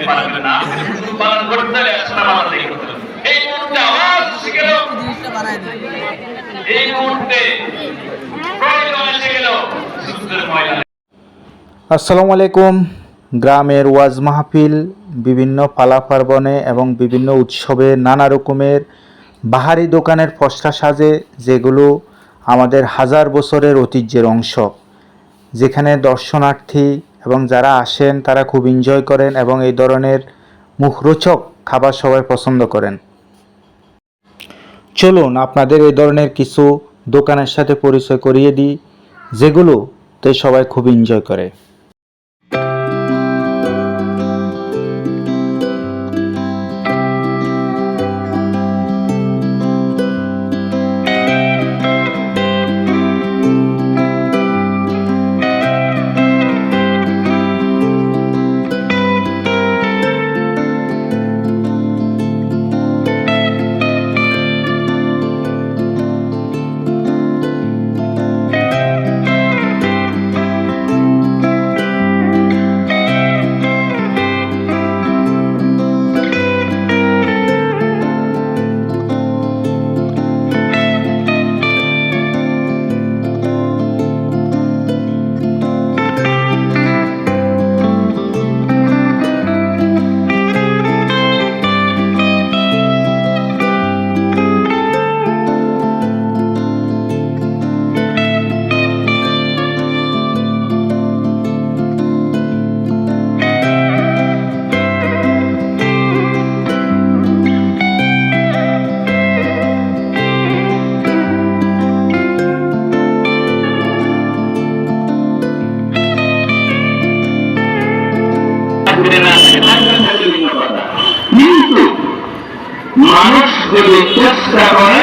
করতে পারবে না। পালন করতে হলে আসলে আমাদের এই মুহূর্তে আওয়াজ এসে গেল। এই মুহূর্তে প্রয়োজন এসে গেল। আসসালামু আলাইকুম। গ্রামের ওয়াজ মাহফিল, বিভিন্ন পালা পার্বণে এবং বিভিন্ন উৎসবে নানা রকমের বাহারি দোকানের ফসরা সাজে, যেগুলো আমাদের হাজার বছরের ঐতিহ্যের অংশ। যেখানে দর্শনার্থী এবং যারা আসেন, তারা খুব এনজয় করেন এবং এই ধরনের মুখরোচক খাবার সবাই পছন্দ করেন। চলুন আপনাদের এই ধরনের কিছু দোকানের সাথে পরিচয় করিয়ে দিই যেগুলো তে সবাই খুব এনজয় করে। কিন্তু মানুষ যদি চেষ্টা করে